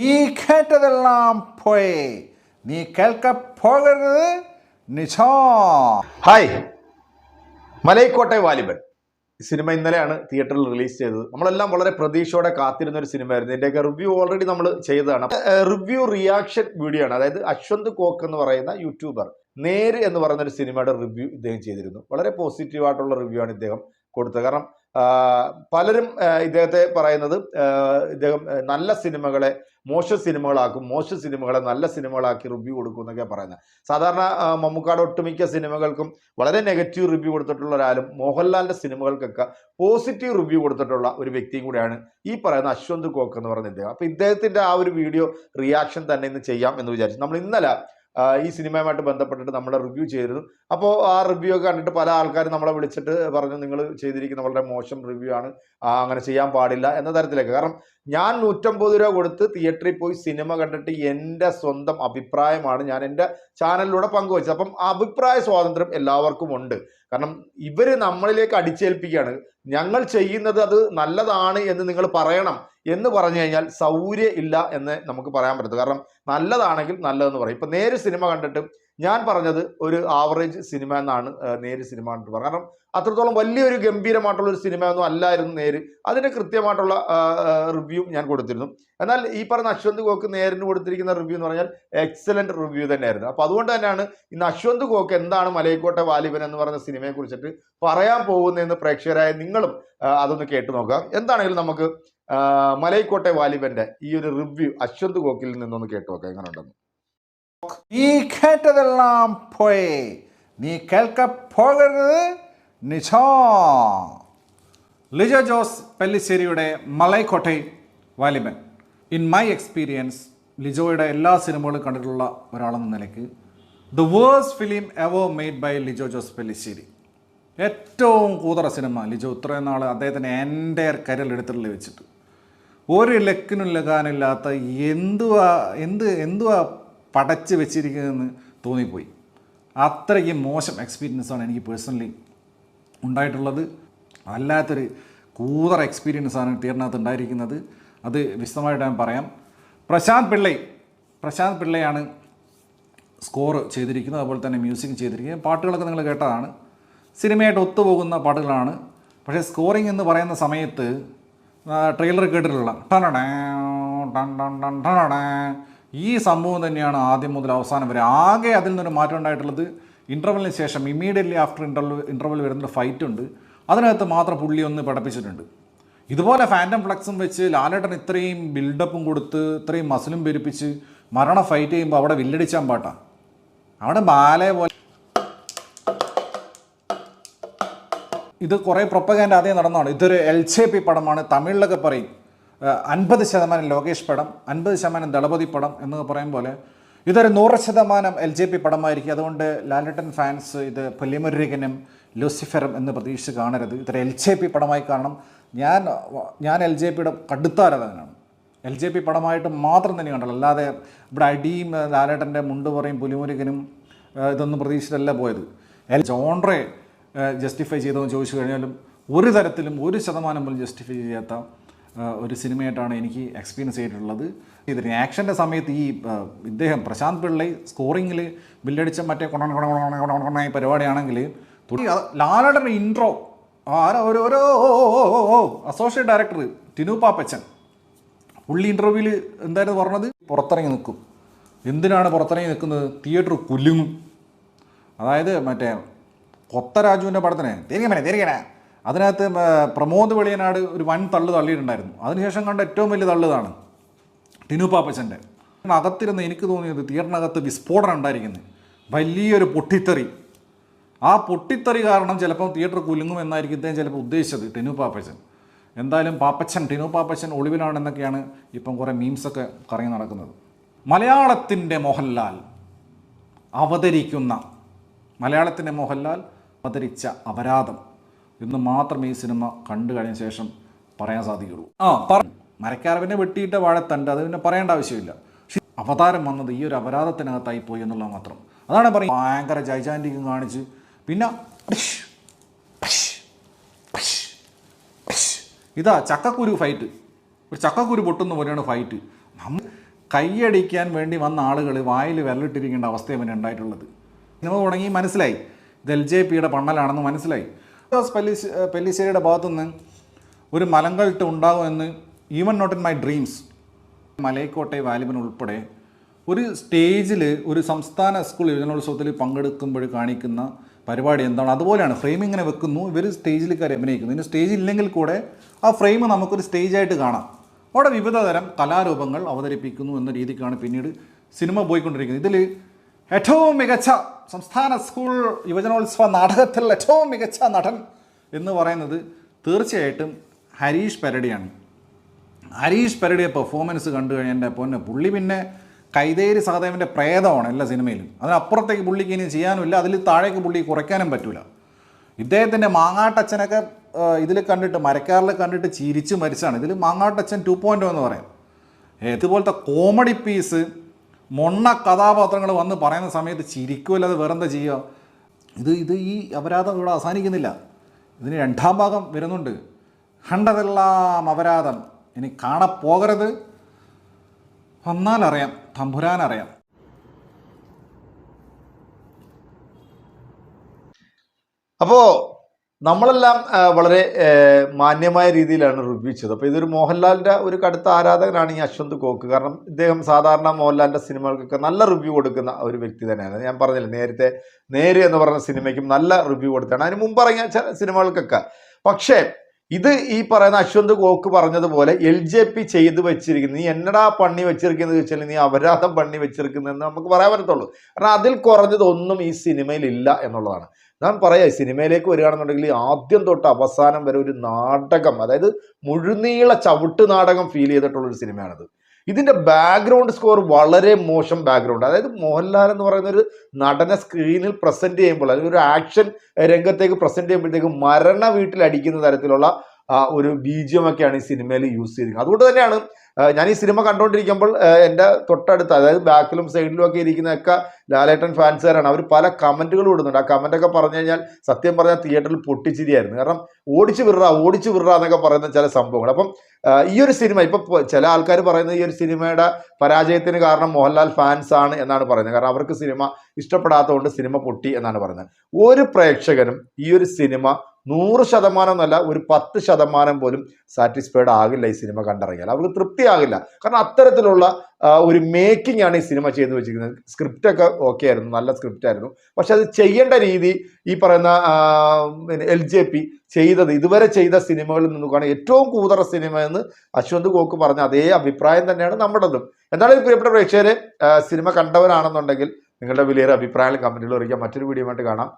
നീ കേട്ടതെല്ലാം പോയി. നീ കേൾക്ക പോകരുത് ഹായ്. മലൈക്കോട്ടെ വാലിബൻ. ഈ സിനിമ ഇന്നലെയാണ് തിയേറ്ററിൽ റിലീസ് ചെയ്തത്. നമ്മളെല്ലാം വളരെ പ്രതീക്ഷയോടെ കാത്തിരുന്ന ഒരു സിനിമയായിരുന്നു. ഇതിന്റെയൊക്കെ റിവ്യൂ ഓൾറെഡി നമ്മൾ ചെയ്തതാണ്. റിവ്യൂ റിയാക്ഷൻ വീഡിയോ ആണ്. അതായത് അശ്വന്ത് കോക്ക് എന്ന് പറയുന്ന യൂട്യൂബർ നേര് എന്ന് പറയുന്ന ഒരു സിനിമയുടെ റിവ്യൂ ഇദ്ദേഹം ചെയ്തിരുന്നു. വളരെ പോസിറ്റീവായിട്ടുള്ള റിവ്യൂ ആണ് ഇദ്ദേഹം കൊടുത്തത്. കാരണം പലരും ഇദ്ദേഹത്തെ പറയുന്നത് ഇദ്ദേഹം നല്ല സിനിമകളെ മോശ സിനിമകളാക്കും മോശ സിനിമകളെ നല്ല സിനിമകളാക്കി റിവ്യൂ കൊടുക്കും എന്നൊക്കെ പറയുന്നത്. സാധാരണ മമ്മൂക്കാട് ഒട്ടുമിക്ക സിനിമകൾക്കും വളരെ നെഗറ്റീവ് റിവ്യൂ കൊടുത്തിട്ടുള്ള ഒരാളും മോഹൻലാലിന്റെ സിനിമകൾക്കൊക്കെ പോസിറ്റീവ് റിവ്യൂ കൊടുത്തിട്ടുള്ള ഒരു വ്യക്തിയും കൂടെയാണ് ഈ പറയുന്ന അശ്വന്ത് കോക്ക് എന്ന് പറയുന്ന ഇദ്ദേഹം. അപ്പൊ ഇദ്ദേഹത്തിന്റെ ആ ഒരു വീഡിയോ റിയാക്ഷൻ തന്നെ ഇന്ന് ചെയ്യാം എന്ന് വിചാരിച്ചു. നമ്മൾ ഇന്നലെ ഈ സിനിമയുമായിട്ട് ബന്ധപ്പെട്ടിട്ട് നമ്മളെ റിവ്യൂ ചെയ്തിരുന്നു. അപ്പോൾ ആ റിവ്യൂ ഒക്കെ കണ്ടിട്ട് പല ആൾക്കാരും നമ്മളെ വിളിച്ചിട്ട് പറഞ്ഞു നിങ്ങൾ ചെയ്തിരിക്കുന്ന വളരെ മോശം റിവ്യൂ ആണ്. അങ്ങനെ ചെയ്യാൻ പാടില്ല എന്ന തരത്തിലേക്ക്. കാരണം ഞാൻ നൂറ്റമ്പത് രൂപ കൊടുത്ത് തിയേറ്ററിൽ പോയി സിനിമ കണ്ടിട്ട് എന്റെ സ്വന്തം അഭിപ്രായമാണ് ഞാൻ എന്റെ ചാനലിലൂടെ പങ്കുവച്ചത്. അപ്പം അഭിപ്രായ സ്വാതന്ത്ര്യം എല്ലാവർക്കും ഉണ്ട് കാരണം ഇവർ നമ്മളിലേക്ക് അടിച്ചേൽപ്പിക്കുകയാണ്. ഞങ്ങൾ ചെയ്യുന്നത് അത് നല്ലതാണ് എന്ന് നിങ്ങൾ പറയണം എന്ന് പറഞ്ഞു കഴിഞ്ഞാൽ സൗകര്യം ഇല്ല എന്ന് നമുക്ക് പറയാൻ പറ്റത്തു കാരണം നല്ലതാണെങ്കിൽ നല്ലതെന്ന് പറയും. ഇപ്പം നേര് സിനിമ കണ്ടിട്ട് ഞാൻ പറഞ്ഞത് ഒരു ആവറേജ് സിനിമ എന്നാണ് നേര് സിനിമ എന്നിട്ട് പറഞ്ഞത്. കാരണം അത്രത്തോളം വലിയൊരു ഗംഭീരമായിട്ടുള്ള ഒരു സിനിമ ഒന്നും അല്ലായിരുന്നു നേര്. അതിന് കൃത്യമായിട്ടുള്ള റിവ്യൂ ഞാൻ കൊടുത്തിരുന്നു. എന്നാൽ ഈ പറഞ്ഞ അശ്വന്ത് ഗോക്ക് നേരിന് കൊടുത്തിരിക്കുന്ന റിവ്യൂ എന്ന് പറഞ്ഞാൽ എക്സലന്റ് റിവ്യൂ തന്നെയായിരുന്നു. അപ്പോൾ അതുകൊണ്ട് തന്നെയാണ് ഇന്ന് അശ്വന്ത് ഗോക്ക് എന്താണ് മലയക്കോട്ടെ വാലിബൻ എന്ന് പറഞ്ഞ സിനിമയെ കുറിച്ചിട്ട് പറയാൻ പോകുന്നതെന്ന് പ്രേക്ഷകരായ നിങ്ങളും അതൊന്ന് കേട്ടു നോക്കുക. എന്താണെങ്കിലും നമുക്ക് മലയക്കോട്ടെ വാലിബന്റെ ഈ ഒരു റിവ്യൂ അശ്വന്ത് ഗോക്കിൽ നിന്നൊന്ന് കേട്ടു നോക്കാം. എങ്ങനെ ഉണ്ടെന്ന് നീ കേട്ടതെല്ലാം പോയി. നീ കേൾക്ക പോകരുത് Nijo Lijo Jose പെല്ലിശ്ശേരിയുടെ Malaikottai Vaaliban. In my experience ലിജോയുടെ എല്ലാ സിനിമകളും കണ്ടിട്ടുള്ള ഒരാളെന്ന നിലയ്ക്ക് the worst film ever made by Lijo Jose Pellissery. ഏറ്റവും കൂതറ സിനിമ ലിജോ ഇത്രയും നാൾ അദ്ദേഹത്തിന് എന്റെ കരൽ എടുത്തിട്ടുള്ള വെച്ചിട്ട്. ഒരു ലക്കിനും ലഗാനില്ലാത്ത എന്തുവാ എന്ത് എന്തുവാ പടച്ച് വെച്ചിരിക്കുന്നതെന്ന് തോന്നിപ്പോയി. അത്രയ്ക്ക് മോശം എക്സ്പീരിയൻസാണ് എനിക്ക് പേഴ്സണലി ഉണ്ടായിട്ടുള്ളത്. വല്ലാത്തൊരു കൂതറ എക്സ്പീരിയൻസാണ് തിയേറ്ററിനകത്ത് ഉണ്ടായിരിക്കുന്നത്. അത് വിശദമായിട്ട് ഞാൻ പറയാം. പ്രശാന്ത് പിള്ളൈ പ്രശാന്ത് പിള്ളയാണ് സ്കോർ ചെയ്തിരിക്കുന്നത്. അതുപോലെ തന്നെ മ്യൂസിക് ചെയ്തിരിക്കുന്നത്. പാട്ടുകളൊക്കെ നിങ്ങൾ കേട്ടതാണ്. സിനിമയായിട്ട് ഒത്തുപോകുന്ന പാട്ടുകളാണ്. പക്ഷേ സ്കോറിംഗ് എന്ന് പറയുന്ന സമയത്ത് ട്രെയിലർ കേട്ടിട്ടുള്ള ടണടേ, ടൺ ടൺ ടൺ ടണടേ. ഈ സംഭവം തന്നെയാണ് ആദ്യം മുതൽ അവസാനം വരെ. ആകെ അതിൽ നിന്നൊരു മാറ്റം ഉണ്ടായിട്ടുള്ളത് ഇന്റർവെല്ലിന് ശേഷം ഇമ്മീഡിയറ്റ്ലി ആഫ്റ്റർ ഇന്റർവൽ ഇന്റർവൽ വരുന്നൊരു ഫൈറ്റ് ഉണ്ട്. അതിനകത്ത് മാത്രം പുള്ളി ഒന്ന് പഠിപ്പിച്ചിട്ടുണ്ട് ഇതുപോലെ ഫാന്റം ഫ്ലക്സും വെച്ച് ലാലേട്ടൻ ഇത്രയും ബിൽഡപ്പും കൊടുത്ത് ഇത്രയും മസിലും പെരുപ്പിച്ച് മരണ ഫൈറ്റ് ചെയ്യുമ്പോൾ അവിടെ വില്ലടിച്ചാൻ പാട്ടാ. അവിടെ ബാലെ പോലെ ഇത് കുറേ പ്രൊപ്പഗാൻഡ് ആദ്യം നടന്നതാണ്. ഇതൊരു എൽ ജെ പി പടമാണ്. തമിഴിലൊക്കെ പറയും. അൻപത് ശതമാനം ലോകേഷ് പടം അൻപത് ശതമാനം ദളപതി പടം എന്ന് പറയും പോലെ ഇതൊരു നൂറ് ശതമാനം എൽ ജെ പി പടമായിരിക്കും. അതുകൊണ്ട് ലാലട്ടൻ ഫാൻസ് ഇത് പൊല്ലിമുരുകനും ലൂസിഫറും എന്ന് പ്രതീക്ഷിച്ച് കാണരുത്. ഇതൊരു എൽ ജെ പി പടമായി കാണണം. ഞാൻ ഞാൻ എൽ ജെ പിയുടെ കടുത്താരാധകനാണ്. എൽ ജെ പി പടമായിട്ട് മാത്രം തന്നെ കണ്ടല്ലോ. അല്ലാതെ ഇവിടെ അടിയും ലാലേട്ടന്റെ മുണ്ട് പറയും പുലിമുരുകനും ഇതൊന്നും പ്രതീക്ഷിച്ചിട്ടല്ല പോയത്. എൽ ജോൺറെ ജസ്റ്റിഫൈ ചെയ്തതെന്ന് ചോദിച്ചു കഴിഞ്ഞാലും ഒരു തരത്തിലും ഒരു ശതമാനം പോലും ജസ്റ്റിഫൈ ചെയ്യാത്ത ഒരു സിനിമയായിട്ടാണ് എനിക്ക് എക്സ്പീരിയൻസ് ചെയ്തിട്ടുള്ളത്. ഇത് റിയാക്ഷന്റെ സമയത്ത് ഈ ഇദ്ദേഹം പ്രശാന്ത് പിള്ളൈ സ്കോറിങ്ങിൽ ബില്ലടിച്ച മറ്റേ കൊണ കൊണ കൊണ കൊണ കൊണ പരിപാടിയാണെങ്കിൽ ഇൻട്രോ ആരോ ഒരു ഓരോ അസോസിയേറ്റ് ഡയറക്ടർ ടിനു പാപ്പച്ചൻ. പുള്ളി ഇന്റർവ്യൂവിൽ എന്തായിരുന്നു പറഞ്ഞത്? പുറത്തിറങ്ങി നിൽക്കും. എന്തിനാണ് പുറത്തിറങ്ങി നിൽക്കുന്നത്? തിയേറ്റർ കുലുങ്ങും. അതായത് മറ്റേ കൊത്തരാജുവിന്റെ പടത്തിന് തിരികെ തിരികെ അതിനകത്ത് പ്രമോദ് വെളിയനാട് ഒരു വൻ തള്ളു തള്ളിയിട്ടുണ്ടായിരുന്നു. അതിനുശേഷം കണ്ട ഏറ്റവും വലിയ തള്ളുതാണ് ടിനു പാപ്പച്ചന്റെ. അകത്തിരുന്ന് എനിക്ക് തോന്നിയത് തിയേറ്ററിനകത്ത് വിസ്ഫോടനം ഉണ്ടായിരിക്കുന്നത്. വലിയൊരു പൊട്ടിത്തെറി. ആ പൊട്ടിത്തെറി കാരണം ചിലപ്പം തിയേറ്റർ കുലുങ്ങും എന്നായിരിക്കും ഇദ്ദേഹം ചിലപ്പോൾ ഉദ്ദേശിച്ചത് ടിനു പാപ്പച്ചൻ. എന്തായാലും പാപ്പച്ചൻ ടിനു പാപ്പച്ചൻ ഒളിവിലാണെന്നൊക്കെയാണ് ഇപ്പം കുറേ മീംസൊക്കെ കറങ്ങി നടക്കുന്നത്. മലയാളത്തിന്റെ മോഹൻലാൽ അവതരിക്കുന്ന മലയാളത്തിന്റെ മോഹൻലാൽ അവതരിച്ച അപരാധം. എന്ന് മാത്രം ഈ സിനിമ കണ്ടു കഴിഞ്ഞ ശേഷം പറയാൻ സാധിക്കുള്ളൂ. ആ പറ മരക്കാരവിനെ വെട്ടിയിട്ട വാഴത്തണ്ട് അത് പിന്നെ പറയേണ്ട ആവശ്യമില്ല. അവതാരം വന്നത് ഈ ഒരു അപരാധത്തിനകത്തായി പോയി എന്നുള്ളത് മാത്രം. അതാണ് പറയും ഭയങ്കര ജൈജാന്റിക്കും കാണിച്ച് പിന്നെ. ഇതാ ചക്കക്കുരു ഫൈറ്റ് ഒരു ചക്കക്കുരു പൊട്ടുന്ന പോലെയാണ് ഫൈറ്റ് നമ്മൾ കൈയടിക്കാൻ വേണ്ടി വന്ന ആളുകൾ വായിൽ വിരലിട്ടിരിക്കേണ്ട അവസ്ഥയാണ് ഉണ്ടായിട്ടുള്ളത്. സിനിമ തുടങ്ങി മനസ്സിലായി. ഇത് എൽ ജെ പിയുടെ പണ്ണലാണെന്ന് മനസ്സിലായി. ജോസ് പെല്ലിശ് പെല്ലിശ്ശേരിയുടെ ഭാഗത്തുനിന്ന് ഒരു മലങ്കൾട്ട് ഉണ്ടാകുമെന്ന് even not in my dreams Malaikottai Vaaliban ഉൾപ്പെടെ ഒരു സ്റ്റേജിൽ ഒരു സംസ്ഥാന സ്കൂൾ യുവജനോത്സവത്തിൽ പങ്കെടുക്കുമ്പോൾ കാണിക്കുന്ന പരിപാടി എന്താണ്? അതുപോലെയാണ് ഫ്രെയിം ഇങ്ങനെ വെക്കുന്നു ഇവർ സ്റ്റേജിൽ കയറി അഭിനയിക്കുന്നു. ഇനി സ്റ്റേജ് ഇല്ലെങ്കിൽ കൂടെ ആ ഫ്രെയിം നമുക്കൊരു സ്റ്റേജായിട്ട് കാണാം. അവിടെ വിവിധ തരം കലാരൂപങ്ങൾ അവതരിപ്പിക്കുന്നു എന്ന രീതിക്കാണ് പിന്നീട് സിനിമ പോയിക്കൊണ്ടിരിക്കുന്നത്. ഇതിൽ ഏറ്റവും മികച്ച സംസ്ഥാന സ്കൂൾ യുവജനോത്സവ നാടകത്തിൽ ഏറ്റവും മികച്ച നടൻ എന്ന് പറയുന്നത് തീർച്ചയായിട്ടും ഹരീഷ് പെരടിയാണ്. ഹരീഷ് പെരടിയെ പെർഫോമൻസ് കണ്ടു കഴിഞ്ഞാൽ എന്റെ പൊന്നെ പുള്ളി പിന്നെ കൈതേരി സഹദേവന്റെ പ്രേതമാണ് എല്ലാ സിനിമയിലും. അതിനപ്പുറത്തേക്ക് പുള്ളിക്ക് ഇനി ചെയ്യാനുമില്ല അതിൽ താഴേക്ക് പുള്ളി കുറയ്ക്കാനും പറ്റില്ല ഇദ്ദേഹത്തിന്റെ മാങ്ങാട്ടച്ഛനൊക്കെ ഇതിൽ കണ്ടിട്ട് മരക്കാറിൽ കണ്ടിട്ട് ചിരിച്ച് മരിച്ചാണ്. ഇതിൽ മാങ്ങാട്ടച്ഛൻ ടു പോയിന്റ് എന്ന് പറയാം. ഇതുപോലത്തെ കോമഡി പീസ് മൊണ്ണ കഥാപാത്രങ്ങൾ വന്ന് പറയുന്ന സമയത്ത് ചിരിക്കുമല്ലാതെ വേറെന്താ ചെയ്യുക? ഇത് ഇത് ഈ അപരാധം ഇവിടെ അവസാനിക്കുന്നില്ല. ഇതിന് രണ്ടാം ഭാഗം വരുന്നുണ്ട്. കണ്ടതെല്ലാം അപരാധം. ഇനി കാണപ്പോകരുത് വന്നാലറിയാം തമ്പുരാനറിയാം. അപ്പോ നമ്മളെല്ലാം വളരെ മാന്യമായ രീതിയിലാണ് റിവ്യൂ ചെയ്തത് അപ്പോൾ ഇതൊരു മോഹൻലാലിന്റെ ഒരു കടുത്ത ആരാധകനാണ് ഈ അശ്വന്ത് കോക്ക്. കാരണം ഇദ്ദേഹം സാധാരണ മോഹൻലാലിന്റെ സിനിമകൾക്കൊക്കെ നല്ല റിവ്യൂ കൊടുക്കുന്ന ഒരു വ്യക്തി തന്നെയാണ്. ഞാൻ പറഞ്ഞില്ല നേരത്തെ നേര് എന്ന് പറഞ്ഞ സിനിമയ്ക്കും നല്ല റിവ്യൂ കൊടുത്താണ് അതിന് മുമ്പ് ഇറങ്ങിയ സിനിമകൾക്കൊക്കെ. പക്ഷേ ഇത് ഈ പറയുന്ന അശ്വന്ത് കോക്ക് പറഞ്ഞതുപോലെ എൽ ജെ പി ചെയ്തു വെച്ചിരിക്കുന്നത് നീ എന്നടാ പണി വെച്ചിരിക്കുന്നത് വെച്ചാൽ നീ അപരാധം പണി വെച്ചിരിക്കുന്നതെന്ന് നമുക്ക് പറയാൻ പറ്റത്തുള്ളൂ. കാരണം അതിൽ കുറഞ്ഞതൊന്നും ഈ സിനിമയിൽ ഇല്ല എന്നുള്ളതാണ്. ഞാൻ പറയാം സിനിമയിലേക്ക് വരികയാണെന്നുണ്ടെങ്കിൽ ആദ്യം തൊട്ട് അവസാനം വരെ ഒരു നാടകം അതായത് മുഴുനീള ചവിട്ട് നാടകം ഫീൽ ചെയ്തിട്ടുള്ള ഒരു സിനിമയാണിത്. ഇതിന്റെ ബാക്ക്ഗ്രൗണ്ട് സ്കോർ വളരെ മോശം ബാക്ക്ഗ്രൗണ്ട് അതായത് മോഹൻലാൽ എന്ന് പറയുന്ന ഒരു നടനെ സ്ക്രീനിൽ പ്രസന്റ് ചെയ്യുമ്പോൾ അല്ലെങ്കിൽ ഒരു ആക്ഷൻ രംഗത്തേക്ക് പ്രസന്റ് ചെയ്യുമ്പോഴത്തേക്ക് മരണ വീട്ടിൽ അടിക്കുന്ന തരത്തിലുള്ള ഒരു ബീജിയം ഒക്കെയാണ് ഈ സിനിമയിൽ യൂസ് ചെയ്തിരിക്കുന്നത്. അതുകൊണ്ട് തന്നെയാണ് ഞാൻ ഈ സിനിമ കണ്ടുകൊണ്ടിരിക്കുമ്പോൾ എന്റെ തൊട്ടടുത്ത് അതായത് ബാക്കിലും സൈഡിലും ഒക്കെ ഇരിക്കുന്നതൊക്കെ ലാലേട്ടൻ ഫാൻസുകാരാണ്. അവർ പല കമന്റുകളും ഇടുന്നുണ്ട്. ആ കമന്റ് ഒക്കെ പറഞ്ഞു കഴിഞ്ഞാൽ സത്യം പറഞ്ഞാൽ തിയേറ്ററിൽ പൊട്ടിച്ചിരിയായിരുന്നു. കാരണം ഓടിച്ചു വിറ ഓടിച്ചു വിറ എന്നൊക്കെ പറയുന്ന ചില സംഭവങ്ങൾ. അപ്പം ഈ ഒരു സിനിമ ഇപ്പോൾ ചില ആൾക്കാർ പറയുന്നത് ഈ ഒരു സിനിമയുടെ പരാജയത്തിന് കാരണം മോഹൻലാൽ ഫാൻസ് ആണ് എന്നാണ് പറയുന്നത്. കാരണം അവർക്ക് സിനിമ ഇഷ്ടപ്പെടാത്തതുകൊണ്ട് സിനിമ പൊട്ടി എന്നാണ് പറയുന്നത്. ഒരു പ്രേക്ഷകനും ഈ ഒരു സിനിമ നൂറ് ശതമാനം എന്നല്ല ഒരു പത്ത് ശതമാനം പോലും സാറ്റിസ്ഫൈഡ് ആകില്ല ഈ സിനിമ കണ്ടിറങ്ങിയാൽ. അവർക്ക് തൃപ്തിയാകില്ല. കാരണം അത്തരത്തിലുള്ള ഒരു മേക്കിംഗ് ആണ് ഈ സിനിമ ചെയ്തു വെച്ചിരിക്കുന്നത്. സ്ക്രിപ്റ്റ് ഒക്കെ ഓക്കെ ആയിരുന്നു നല്ല സ്ക്രിപ്റ്റ് ആയിരുന്നു. പക്ഷെ അത് ചെയ്യേണ്ട രീതി ഈ പറയുന്ന എൽ ജെ പി ചെയ്തത് ഇതുവരെ ചെയ്ത സിനിമകളിൽ നിന്ന് കാണാൻ ഏറ്റവും കൂതറ സിനിമ എന്ന് അശ്വന്ത് ഗോക്ക് പറഞ്ഞ അതേ അഭിപ്രായം തന്നെയാണ് നമ്മുടേതും. എന്നാലും പ്രിയപ്പെട്ട പ്രേക്ഷകരെ സിനിമ കണ്ടവരാണെന്നുണ്ടെങ്കിൽ നിങ്ങളുടെ വിലയേറെ അഭിപ്രായങ്ങൾ കമ്പനികൾ അറിയിക്കാം മറ്റൊരു വീഡിയോ ആയിട്ട് കാണാം.